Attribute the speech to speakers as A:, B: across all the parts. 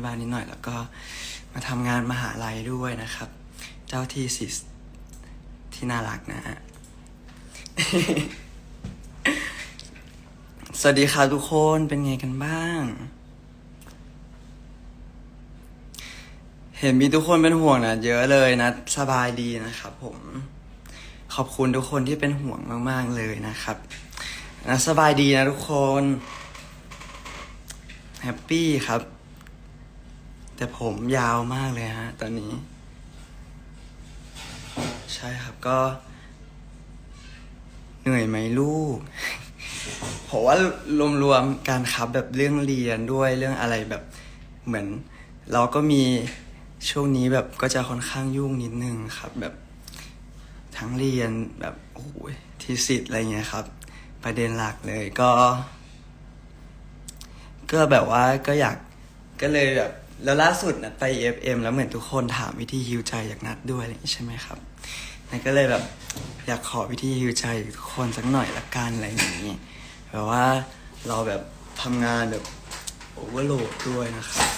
A: ที่บ้านนิดหน่อย แล้วก็มาทำงานมหาลัยด้วยนะครับ เจ้าที่สิสที่น่ารักนะฮะสวัสดีครับทุกคนเป็นไงกันบ้าง เห็นมีทุกคนเป็นห่วงนะเยอะเลยนะ สบายดีนะครับผมขอบคุณทุกคนที่เป็นห่วงมาก ๆ เลยนะครับนะสบายดีนะทุกคน แฮปปี้ครับ แต่ผมยาวมากเลยฮะ ตอนนี้ ใช่ครับก็ เหนื่อยไหมลูกผมว่ารวมๆการครับแบบเรื่องเรียนด้วยเรื่องอะไรแบบเหมือน เราก็มีช่วงนี้แบบก็จะค่อนข้างยุ่งนิดนึงครับ แบบทั้งเรียนแบบโอ้โหทีสิทธ์อะไรเงี้ยครับ ประเด็นหลักเลยก็ ก็แบบว่าก็อยากก็เลยแบบ แล้วล่าสุดนัดไป FM แล้วเหมือนทุกคนถามวิธีฮิวใจอยากนัดด้วยอะไรอย่างงี้ใช่ไหมครับนัดก็เลยแบบอยากขอวิธีฮิวใจทุกคนสักหน่อยละกันอะไรอย่างนี้แบบว่าเราแบบทำงานแบบโอเวอร์โหลดด้วยนะครับ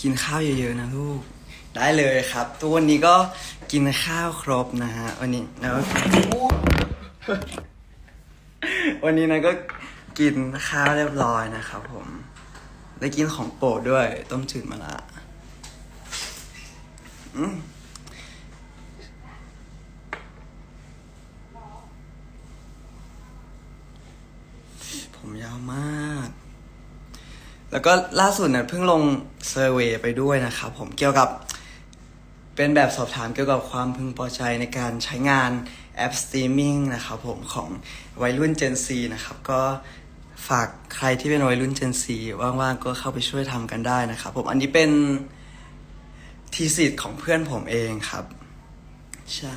A: กินข้าวเยอะๆนะลูก ได้เลยครับทุกวันนี้ก็กินข้าวครบนะฮะ วันนี้นะวั วันนี้นะก็กินข้าวเรียบร้อยนะครับผม ได้กินของโปรดด้วย ต้มจืดมะระผมยาวมาก แล้วก็ล่าสุดเนี่ยเพิ่งลงเซอร์เวยไปด้วยนะครับผมเกี่ยวกับเป็นแบบสอบถามเกี่ยวกับความพึงพอใจในการใช้งาน แอปสตรีมมิ่งนะครับผมของวัยรุ่น Gen Z นะครับก็ฝากใครที่เป็นวัยรุ่น Gen Z ว่างๆ ก็เข้าไปช่วยทำกันได้นะครับผมอันนี้เป็นทีสิทธิ์ของเพื่อนผมเองครับ ใช่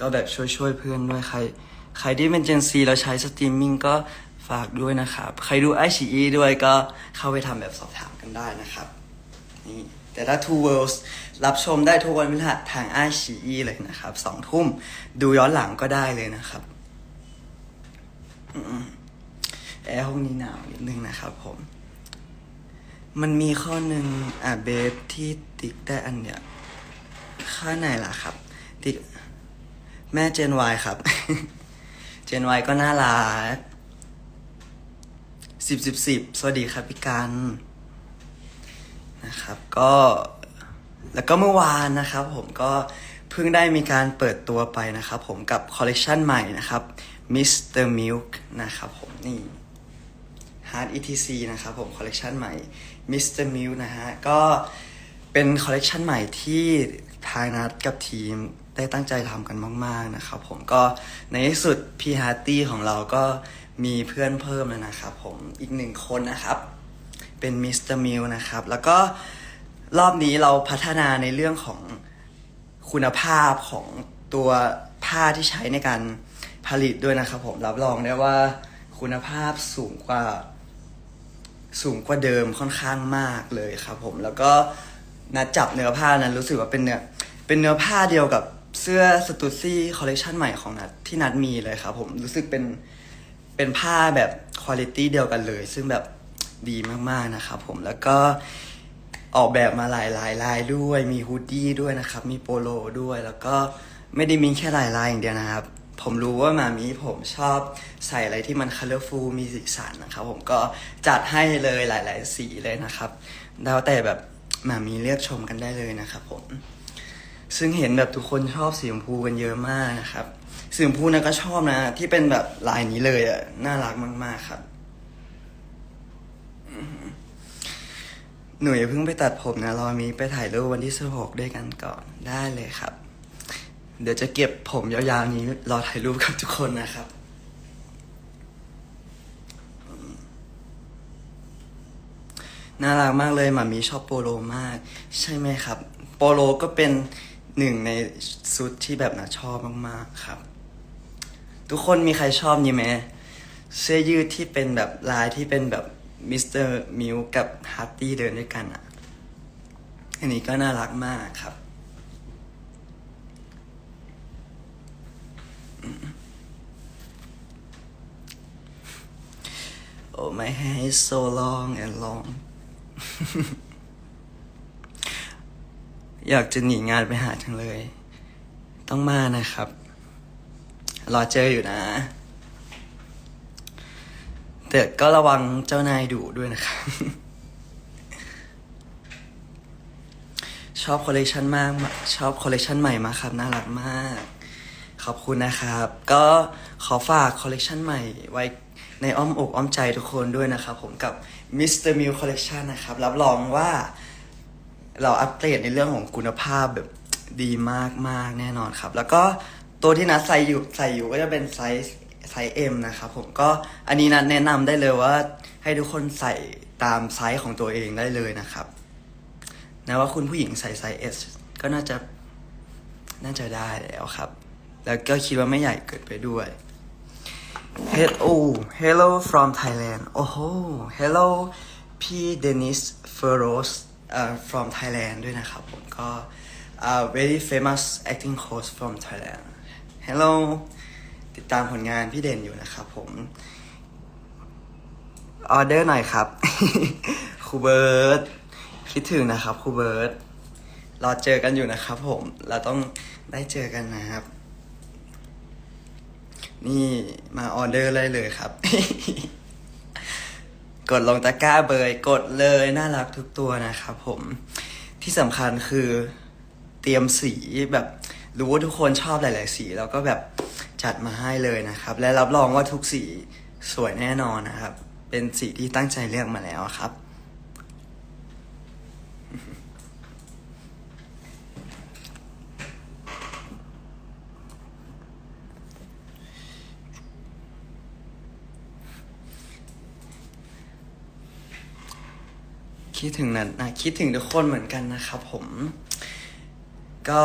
A: ก็แบบช่วยๆเพื่อนด้วยใคร ใครที่เป็น Gen Z แล้วใช้สตรีมมิ่งก็ฝากด้วยนะครับ ใครดูไอชีด้วยก็เข้าไปทำแบบสอบถามกันได้นะครับ นี่ แต่ถ้า Two Worlds รับชมได้ทุกวันพฤหัสทางไอชีอีเลยนะครับสองทุ่มดูย้อนหลังก็ได้เลยนะครับอแอร์ห้องนี้หนาวนิดนึงนะครับผม มันมีข้อหนึ่งอะเบฟที่ติ๊กได้อันเนี้ยค่าไหนล่ะครับ ติ๊กแม่เจนวายครับ เจนวายก็น่ารักสิบสิบสิบสวัสดีครับพี่กัน นะครับก็แล้วก็เมื่อวานนะครับผมก็เพิ่งได้มีการเปิดตัวไปนะครับผมกับคอลเลกชันใหม่นะครับ Mr. Milk นะครับผมนี่ Hard ETC นะครับผมคอลเลกชันใหม่ Mr. Milk นะฮะก็เป็นคอลเลกชันใหม่ที่ทางนัดกับทีมได้ตั้งใจทำกันมาก ๆ นะครับผมก็ในที่สุดพี่ฮาร์ตี้ของเราก็มีเพื่อนเพิ่มแล้วนะครับผมอีกหนึ่งคนนะครับ เป็นมิสเตอร์มิลนะครับ แล้วก็รอบนี้เราพัฒนาในเรื่องของคุณภาพของตัวผ้าที่ใช้ในการผลิตด้วยนะครับผมรับรองได้ว่าคุณภาพสูงกว่าสูงกว่าเดิมค่อนข้างมากเลยครับผมแล้วก็นัดจับเนื้อผ้านั้นรู้สึกว่าเป็นเนื้อเป็นเนื้อผ้าเดียวกับเสื้อสตูซี่คอลเลคชันใหม่ของนัดที่นัดมีเลยครับผมรู้สึกเป็นเป็นผ้าแบบคุณภาพเดียวกันเลย ซึ่งแบบ ดีมากๆนะครับผมแล้วก็ออกแบบมาหลายลายลายด้วยมีฮูดดี้ด้วยนะครับ มีโปโลด้วย แล้วก็ไม่ได้มีแค่ลายลายอย่างเดียวนะครับ ผมรู้ว่ามามีผมชอบใส่อะไรที่มันคัลเลอร์ฟูลมีสีสันนะครับ ผมก็จัดให้เลยหลาย ๆ สีเลยนะครับแล้วแต่แบบมามีเลือกชมกันได้เลยนะครับผมซึ่งเห็นแบบทุกคนชอบสีชมพูกันเยอะมากนะครับสีชมพูนะก็ชอบนะ ที่เป็นแบบลายนี้เลยอะน่ารักมาก ๆ ครับอืม หนูอย่าเพิ่งไปตัดผมนะรามีไปถ่ายรูปวันที่สิบหกด้วยกันก่อนได้เลยครับ เดี๋ยวจะเก็บผมยาวๆนี้รอถ่ายรูปกับทุกคนนะครับน่ารักมากเลยหมามีชอบโปโลมาก ใช่ไหมครับ โปโลก็เป็นหนึ่งในชุดที่แบบนะชอบมากๆครับ ทุกคนมีใครชอบนี่ไหมเสื้อยืดที่เป็นแบบลายที่เป็นแบบ มิสเตอร์มิวกับฮาร์ตี้เดินด้วยกันอะ อันนี้ก็น่ารักมากครับ โอ้ไม่ให้ so long and long อยากจะหนีงานไปหาทั้งเลย ต้องมานะครับ รอเจออยู่นะ แต่ก็ระวังเจ้านายดุด้วยนะครับ ชอบคอลเลกชันมาก ชอบคอลเลกชันใหม่มากครับ น่ารักมาก ขอบคุณนะครับ ก็ขอฝากคอลเลกชันใหม่ไว้ในอ้อมอกอ้อมใจทุกคนด้วยนะครับผมกับ Mr. Mew Collection นะครับ รับรองว่าเราอัปเกรดในเรื่องของคุณภาพแบบดีมากมากๆแน่นอนครับ แล้วก็ตัวที่นัดใส่อยู่ใส่อยู่ก็จะเป็นไซส์ ไซส์ M นะครับผมก็อันนี้นัดแนะนำได้เลยว่าให้ทุกคนใส่ตามไซส์ของตัวเองได้เลยนะครับนะว่าคุณผู้หญิงใส่ไซส์ S ก็น่าจะน่าจะได้แล้วครับ แล้วก็คิดว่าไม่ใหญ่เกินไปด้วย Hello Hello from Thailand โอ้โห Hello พี่เดนิสเฟโรส from Thailand ด้วยนะครับผมก็ uh, very famous acting coach from Thailand Hello ติดตามผลงานพี่เด่นอยู่นะครับผม ออเดอร์หน่อยครับ ครูเบิร์ตคิดถึงนะครับครูเบิร์ตรอเจอกันอยู่นะครับผม เราต้องได้เจอกันนะครับ นี่มาออเดอร์ได้เลยครับ กดลงตะกร้าเบยกดเลยน่ารักทุกตัวนะครับผม ที่สำคัญคือเตรียมสีแบบรู้ว่าทุกคนชอบหลาย ๆ สี แล้วก็แบบ จัดมาให้เลยนะครับ และรับรองว่าทุกสีสวยแน่นอนนะครับ เป็นสีที่ตั้งใจเลือกมาแล้วครับ คิดถึงนั้นนะคิดถึงทุกคนเหมือนกันนะครับผมก็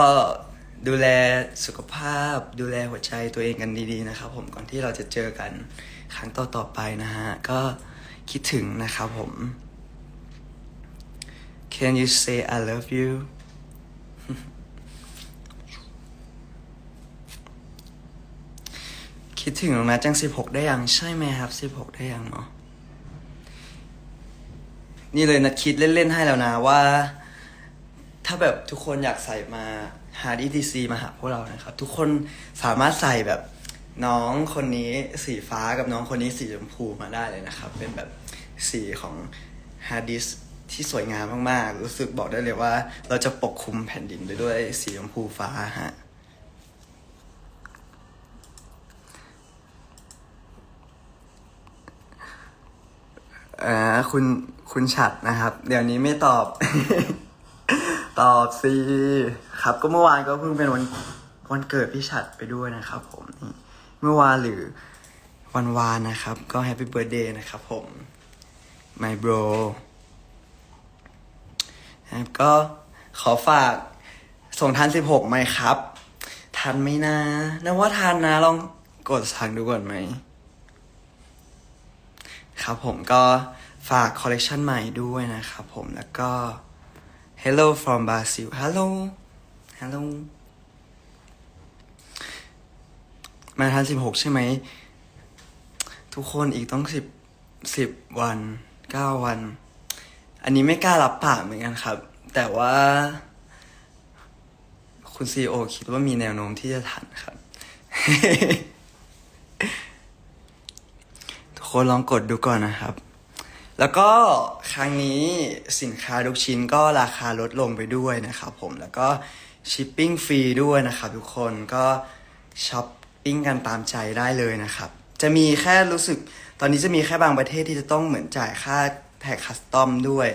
A: ดูแลสุขภาพ ดูแลหัวใจตัวเองกันดีๆนะครับ ผมก่อนที่เราจะเจอกันครั้งต่อๆไปนะฮะ ก็คิดถึงนะครับผม Can you say I love you คิดถึงน้องนัดจัง 16 ได้ยัง ใช่ไหมครับ 16 ได้ยังเนาะนี่เลยนัดคิดเล่น ๆ ให้แล้วนะว่า ถ้าแบบทุกคนอยากใส่มา หา ETC มาหาพวกเรานะครับ ทุกคนสามารถใส่แบบน้องคนนี้สีฟ้ากับน้องคนนี้สีชมพูมาได้เลยนะครับ เป็นแบบสีของฮาร์ดิสที่สวยงามมากๆ รู้สึกบอกได้เลยว่า เราจะปกคลุมแผ่นดินไปด้วยสีชมพูฟ้าฮะอ่าคุณคุณฉัดนะครับ เดี๋ยวนี้ไม่ตอบ ตอบสิ ครับ ก็เมื่อวานก็เพิ่งเป็นวันวันเกิดพี่ฉัดไปด้วยนะครับผมนี่เมื่อวานหรือวันวานนะครับ ก็แฮปปี้เบิร์ดเดย์นะครับผม my bro นะครับก็ขอฝากส่งทันสิบหกไหมครับ ทันไหมนะนึกว่าทันนะลองกดสั่งดูก่อนไหม ครับผมก็ฝากคอลเลกชันใหม่ด้วยนะครับผมแล้วก็ Hello from Brazil Hello Hello มาทันสิบหกใช่ไหม ทุกคนอีกต้องสิบสิบวันเก้าวัน อันนี้ไม่กล้ารับปากเหมือนกันครับ แต่ว่า คุณซีโอคิดว่ามีแนวโน้มที่จะทันครับ ทุกคนลองกดดูก่อนนะครับ แล้วก็ครั้งนี้สินค้าทุกชิ้นก็ราคาลดลงไปด้วยนะครับผมแล้วก็ ชิปปิ้งฟรีด้วยนะครับทุกคนก็ช้อปปิ้งกันตามใจได้เลยนะครับ จะมีแค่รู้สึกตอนนี้จะมีแค่บางประเทศที่จะต้องเหมือนจ่ายค่าแท็กคัสตอมด้วย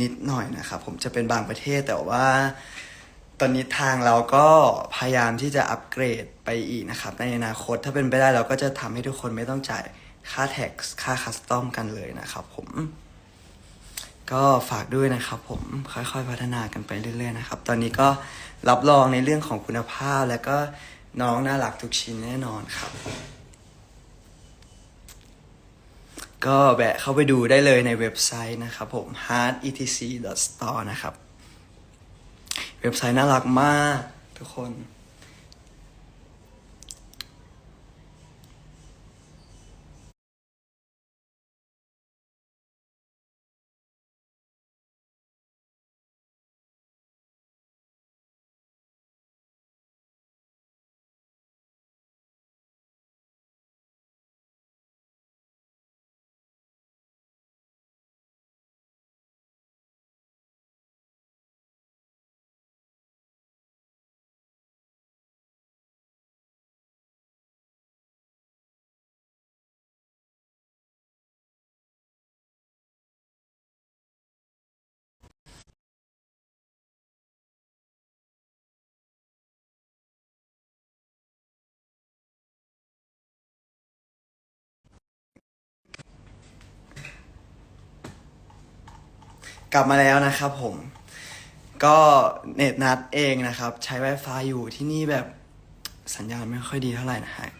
A: นิดหน่อยนะครับ ผมจะเป็นบางประเทศแต่ว่า ตอนนี้ทางเราก็พยายามที่จะอัปเกรดไปอีกนะครับ ในอนาคตถ้าเป็นไปได้เราก็จะทำให้ทุกคนไม่ต้องจ่ายค่าแท็กค่าคัสตอมกันเลยนะครับผม ก็ฝากด้วยนะครับผมค่อยๆพัฒนากันไปเรื่อยๆนะครับ ตอนนี้ก็รับรองในเรื่องของคุณภาพแล้วก็น้องน่ารักทุกชิ้นแน่นอนครับ ก็แวะเข้าไปดูได้เลยในเว็บไซต์นะครับผม heartetc.store นะครับ เว็บไซต์น่ารักมากทุกคน กลับมาแล้วนะครับผม ก็เน็ตนัดเองนะครับ ใช้ Wi-Fi อยู่ที่นี่แบบสัญญาณไม่ค่อยดีเท่าไหร่นะฮะ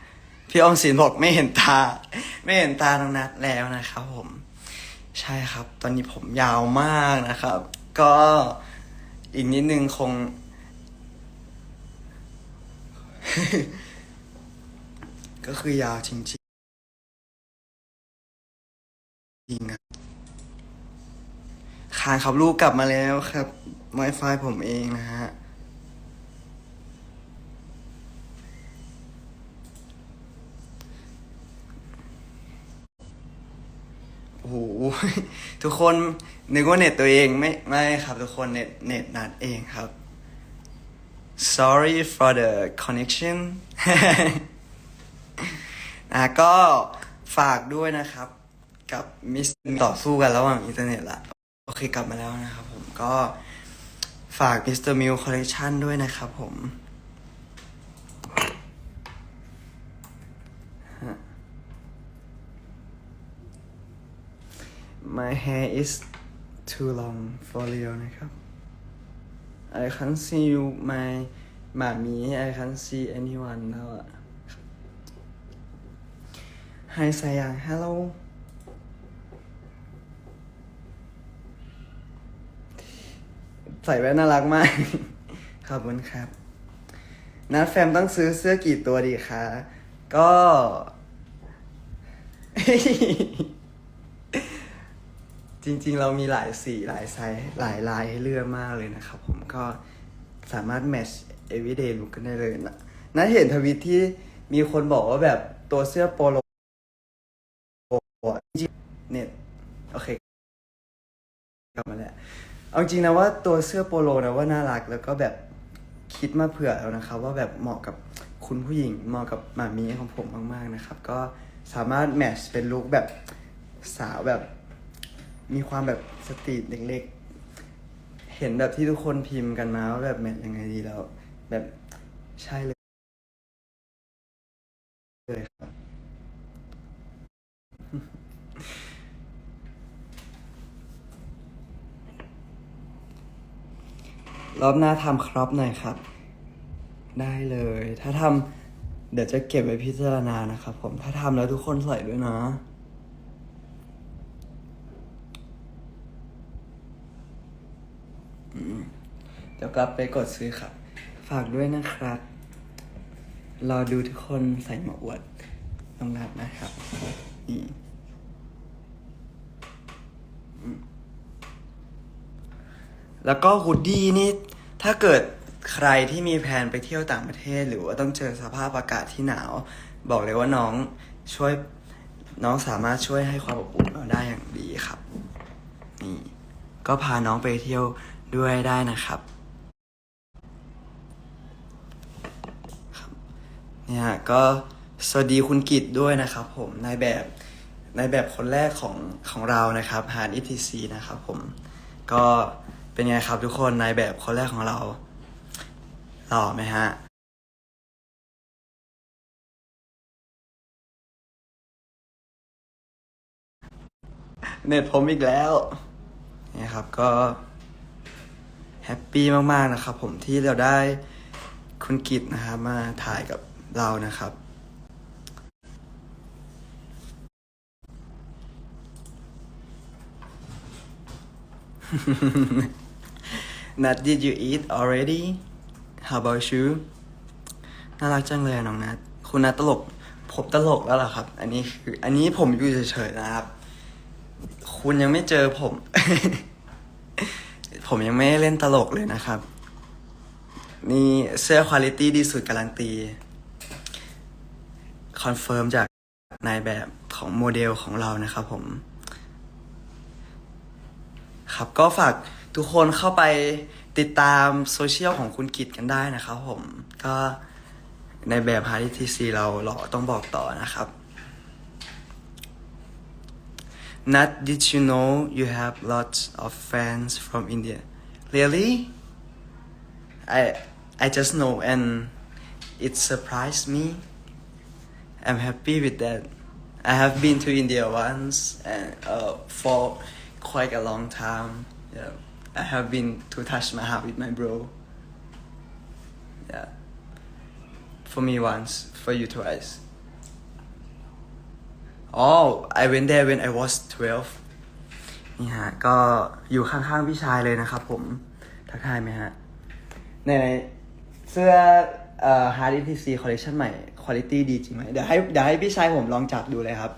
A: พี่ออมสินบอกไม่เห็นตา ไม่เห็นตาน้องนัดแล้วนะครับผม ใช่ครับ ตอนนี้ผมยาวมากนะครับ ก็อีกนิดนึงคง ก็คือยาวจริงๆจริงอะ คานครับลูกกลับมาแล้วครับ Wi-Fi ผมเองนะฮะโอ้โหทุกคนนึกว่าเน็ตตัวเองไม่ไม่ครับ ทุกคนเน็ตเน็ตนัดเองครับ sorry for the connection อะก็ฝากด้วยนะครับ กับมิสต่อสู้กันระหว่างอินเทอร์เน็ตละ อเคกลับมาแล้วนะครับผมก็ฝาก Mr. Mew Collection ด้วยนะครับผม My hair is too long for Leo นะครับ I can't see you my หมามี I can't see anyone แล้วอะ Hi สายาง Hello ใส่แว่นน่ารักมาก ขอบคุณครับ นัดแฟมต้องซื้อเสื้อกี่ตัวดีคะ ก็ จริงๆ เรามีหลายสีหลายไซส์หลายลายให้เลือกมากเลยนะครับ ผมก็สามารถ match everyday look กันได้เลยนะนัดเห็นทวิตที่มีคนบอกว่าแบบตัวเสื้อโปโลเน็ตโอเคกลับมาแล้ว เอาจริงนะว่าตัวเสื้อโปโลนะว่าน่ารักแล้วก็แบบคิดมาเผื่อแล้วนะครับ ว่าแบบเหมาะกับคุณผู้หญิงเหมาะกับหมามีของผมมากๆนะครับ ก็สามารถแมทช์เป็นลุคแบบสาวแบบ มีความแบบสตรีทเล็กๆ เห็นแบบที่ทุกคนพิมพ์กันมาว่าแบบแมทยังไงดีแล้ว แบบใช่เลยเลยครับ รอบหน้าทำครอปหน่อยครับ ได้เลย ถ้าทำเดี๋ยวจะเก็บไว้พิจารณานะครับผมถ้าทำแล้วทุกคนใส่ด้วยนะเดี๋ยวกลับไปกดซื้อครับ ฝากด้วยนะครับ รอดูทุกคนใส่หมวกอวดต้องนัดนะครับนี่ แล้วก็ฮูดดี้นี่ถ้าเกิดใครที่มีแผนไปเที่ยวต่างประเทศ หรือว่าต้องเจอสภาพอากาศที่หนาว บอกเลยว่าน้องช่วยน้องสามารถช่วยให้ความอบอุ่นเราได้อย่างดีครับนี่ก็พาน้องไปเที่ยวด้วยได้นะครับเนี่ยก็สวัสดีคุณกิตด้วยนะครับผมนายแบบนายแบบคนแรกของของเรานะครับหาน ETC นะครับผมก็ เป็นไงครับทุกคนนายแบบคนแรกของเราหล่อไหมฮะเน็ตผมอีกแล้วนี่ครับก็แฮปปี้มากๆนะครับ ผมที่เราได้คุณกิตนะครับมาถ่ายกับเรานะครับ Nat did you eat already How about you น่ารักจังเลยน้องนัทคุณนัทตลก ผมตลกแล้วเหรอครับ อันนี้คืออันนี้ผมอยู่เฉยๆนะครับ คุณยังไม่เจอผม ผมยังไม่เล่นตลกเลยนะครับ นี่เสื้อคุณ i t y ดีสุดการันตีคอนเฟิร์มจากนายแบบของโมเดลของเรานะครับผม ครับก็ฝาก ทุกคนเข้าไปติดตามโซเชียลของคุณกิตกันได้นะครับผม ก็ในแบบฮาร์ดทีซีเราหล่อต้องบอกต่อนะครับ Nat did you know you have lots of fans from India really I I just know and it surprised me I'm happy with that I have been to India once and uh, for quite a long time Yeah, I have been to Taj Mahal with my bro. Yeah. For me once, for you twice. Oh, I went there when I was 12. นี่ฮะ ก็อยู่ข้างๆพี่ชายเลยนะครับผม ทักทายไหมฮะ ในเสื้อเอ่อ Hard ETC Collection ใหม่ Quality ดีจริงไหม เดี๋ยวให้เดี๋ยวให้พี่ชายผมลองจับดูเลยครับ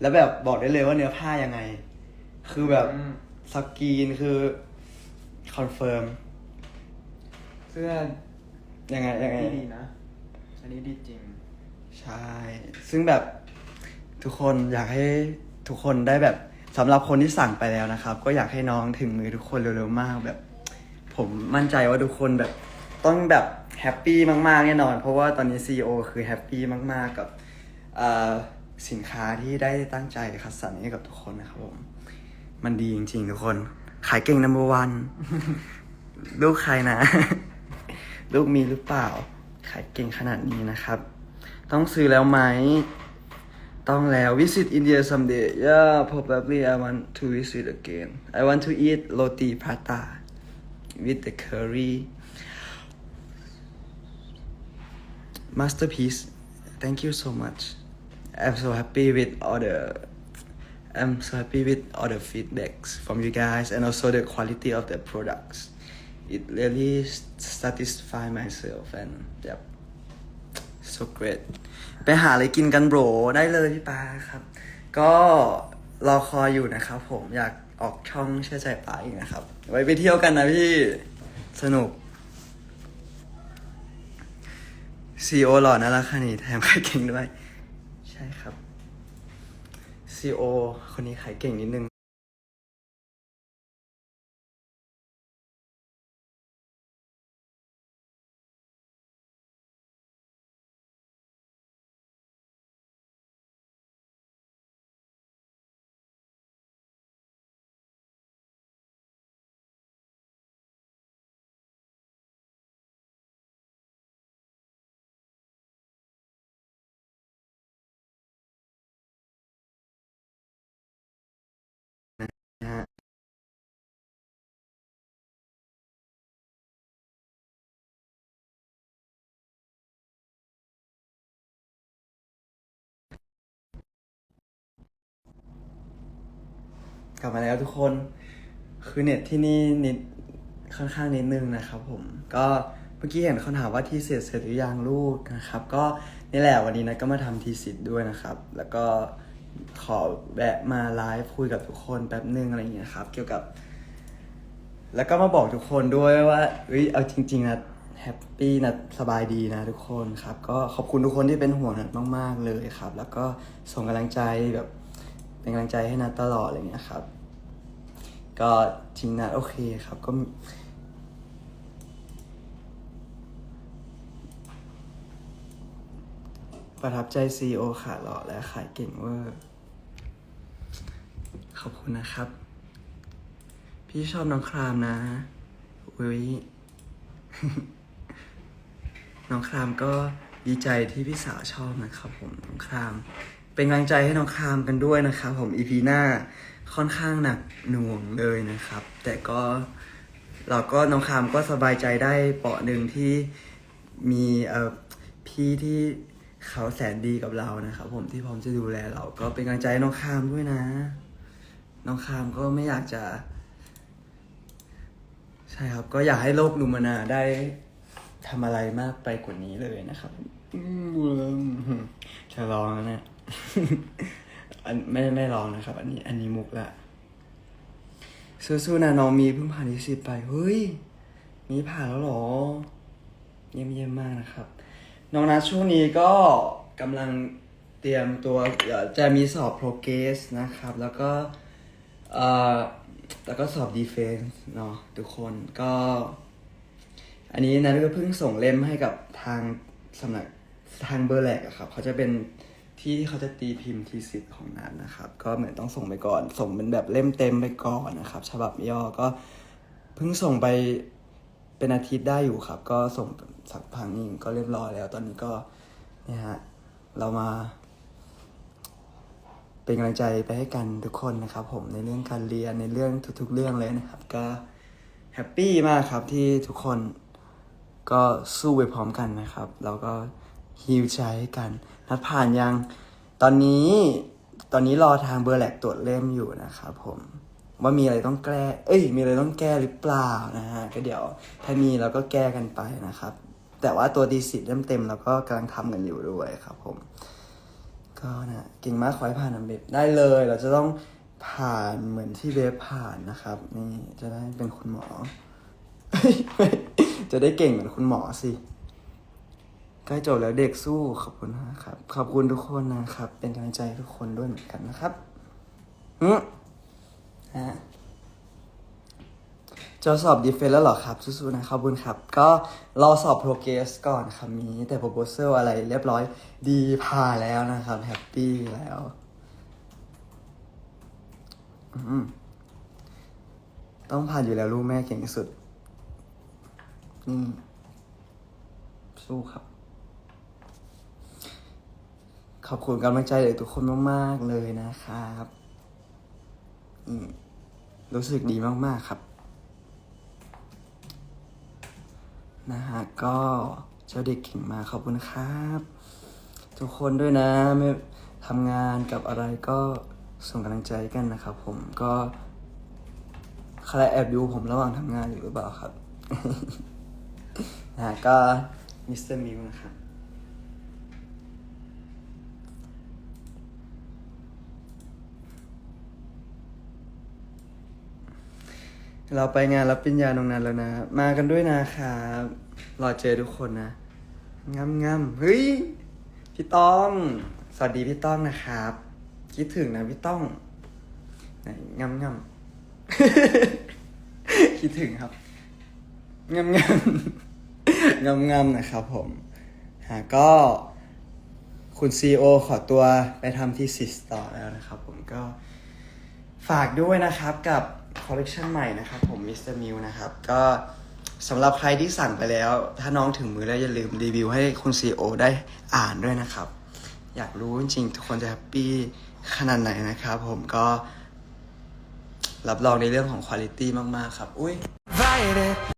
A: แล้วแบบบอกได้เลยว่าเนื้อผ้ายังไง คือแบบ
B: อืม
A: สกรีนคือ คอนเฟิร์ม
B: เสื้อ
A: ยังไงยังไง
B: นี่ดีนะ อันนี้ดีจริง
A: ใช่ ซึ่งแบบทุกคนอยากให้ทุกคนได้แบบสำหรับคนที่สั่งไปแล้วนะครับ ก็อยากให้น้องถึงมือทุกคนเร็วๆมากแบบ ผมมั่นใจว่าทุกคนแบบต้องแบบแฮปปี้มากๆแน่นอน เพราะว่าตอนนี้ CEO คือแฮปปี้มากๆกับเอ่อสินค้าที่ได้ตั้งใจคัดสรรให้กับทุกคนนะครับผม มันดีจริงๆทุกคน ขายเก่ง number one ลูกใครนะ ลูกมีหรือเปล่า ขายเก่งขนาดนี้นะครับ ต้องซื้อแล้วไหม ต้องแล้ว visit India someday yeah probably I want to visit again I want to eat roti prata with the curry masterpiece thank you so much I'm so happy with all the I'm so happy with all the feedbacks from you guys and also the quality of the products it really satisfy myself and yep so great ไปหาอะไรกินกันโบรได้เลยพี่ปาครับ ก็รอคอยอยู่นะครับผมอยากออกช่องเชื่อใจปาอีกนะครับ ไว้ไปเที่ยวกันนะพี่ สนุก CEO หล่อน่ารักขนาดนี้แถมขายเก่งด้วย CEO คนนี้ขายเก่งนิดนึง กลับมาแล้วทุกคน คือเน็ตที่นี่นิดค่อนข้างนิดนึงนะครับผม ก็เมื่อกี้เห็นเขาถามว่าทีเสร็จเสร็จหรือยังลูกนะครับ ก็นี่แหละวันนี้นะก็มาทำทีสิทธ์ด้วยนะครับ แล้วก็ขอแวะมาไลฟ์คุยกับทุกคนแป๊บนึงอะไรอย่างเงี้ยครับ เกี่ยวกับ แล้วก็มาบอกทุกคนด้วยว่าเอ้ยเอาจริง ๆนะแฮปปี้นะสบายดีนะทุกคนครับ ก็ขอบคุณทุกคนที่เป็นห่วงนัดมาก ๆ เลยครับ แล้วก็ส่งกำลังใจแบบ เป็นกำลังใจให้นัดตลอดอะไรเงี้ยครับ ก็จริงนะโอเคครับก็ประทับใจซีโอขาหล่อและขายเก่งเวอร์ ขอบคุณนะครับ พี่ชอบน้องครามนะอุ้ยน้องครามก็ดีใจที่พี่สาวชอบนะครับผม น้องคราม เป็นกำลังใจให้น้องคามกันด้วยนะครับผมอีพีหน้าค่อนข้างหนักหน่วงเลยนะครับ แต่ก็เราก็น้องคามก็สบายใจได้เปาะหนึ่งที่มีเอ่อพี่ที่เขาแสนดีกับเรานะครับผมที่พร้อมจะดูแลเราก็เป็นกำลังใจให้น้องคามด้วยนะ น้องคามก็ไม่อยากจะ ใช่ครับก็อยากให้โลกลูมานาได้ทำอะไรมากไปกว่านี้เลยนะครับอืมจะลองนะเนี่ย อันไม่ไม่ลองนะครับ อันนี้ อันนี้มุกละสู้ๆนะน้องมีเพิ่งผ่านที่สิบไป เฮ้ย มีผ่านแล้วเหรอ เยี่ยมเยี่ยมมากนะครับ น้องนัทช่วงนี้ก็กำลังเตรียมตัวเดี๋ยวจะมีสอบโปรเกสนะครับ แล้วก็เอ่อแล้วก็สอบดีเฟนส์เนาะทุกคนก็ อันนี้นัทก็เพิ่งส่งเล่มให้กับทางสำนักทางเบอร์แลกอะครับเขาจะเป็น ที่ที่เขาจะตีพิมพ์ทีสิทธิ์ของนัทนะครับ ก็เหมือนต้องส่งไปก่อน ส่งเป็นแบบเล่มเต็มไปก่อนนะครับ ฉบับย่อก็เพิ่งส่งไปเป็นอาทิตย์ได้อยู่ครับ ก็ส่งสักพักนึงก็เรียบร้อยแล้ว ตอนนี้ก็เนี่ยฮะเรามา เป็นกำลังใจไปให้กันทุกคนนะครับ ผมในเรื่องการเรียนในเรื่องทุก ๆ เรื่องเลยนะครับ ก็แฮปปี้มากครับที่ทุกคนก็สู้ไปพร้อมกันนะครับแล้วก็ ฮิวใจให้กัน นัดผ่านยัง ตอนนี้ ตอนนี้รอทางเบอร์แลกตรวจเล่มอยู่นะครับผม ว่ามีอะไรต้องแก้ เอ้ย มีอะไรต้องแก้หรือเปล่านะฮะ ก็เดี๋ยวถ้ามีเราก็แก้กันไปนะครับ แต่ว่าตัวดีสิทธิ์เล่มเต็มเราก็กำลังทำกันอยู่ด้วยครับผม ก็นะเก่งมากขอให้ผ่านอันเบ็ดได้เลย เราจะต้องผ่านเหมือนที่เบฟผ่านนะครับ นี่จะได้เป็นคุณหมอ จะได้เก่งเหมือนคุณหมอสิ ใกล้จบแล้วเด็กสู้ขอบคุณมากครับ ขอบคุณทุกคนนะครับ เป็นกำลังใจทุกคนด้วยเหมือนกันนะครับอืมฮะจะสอบดีเฟนแล้วเหรอครับสู้ๆนะขอบคุณครับ ก็รอสอบโปรเกรสก่อนครับมีแต่ proposal อะไรเรียบร้อยดีผ่านแล้วนะครับ แฮปปี้แล้วอืมต้องผ่านอยู่แล้วลูกแม่เก่งที่สุดนี่สู้ครับ ข อบคุณกำลังใจจากทุกคนมาก ๆ เลยนะครับรู้สึกดีมาก ๆ ครับ นะฮะ ก็เจ้าเด็กเก่งมาขอบคุณครับ ทุกคนด้วยนะไม่ทำงานกับอะไรก็ส่งกำลังใจกันนะครับผมก็ใครแอบดูผมระหว่างทำงานอยู่หรือเปล่าครับ นะฮะก็มิสเตอร์มิวนะครับ เราไปงานรับปริญญาตรงนั้นแล้วนะ มากันด้วยนะครับรอเจอทุกคนนะงามงามเฮ้ย พี่ต้อง สวัสดีพี่ต้องนะครับ คิดถึงนะพี่ต้องไหนงามงามคิดถึงครับงามงามงามงามนะครับผมหาก็คุณซีโอขอตัวไปทำที่ซิสต่อแล้วนะครับผมก็ฝากด้วยนะครับกับ คอลเลกชันใหม่นะครับผมมิสเตอร์มิวนะครับ ก็สำหรับใครที่สั่งไปแล้ว ถ้าน้องถึงมือแล้วอย่าลืมรีวิวให้คุณซีโอได้อ่านด้วยนะครับ อยากรู้จริงๆทุกคนจะแฮปปี้ขนาดไหนนะครับผมก็รับรองในเรื่องของคุณภาพมาก ๆ ครับ อุ้ย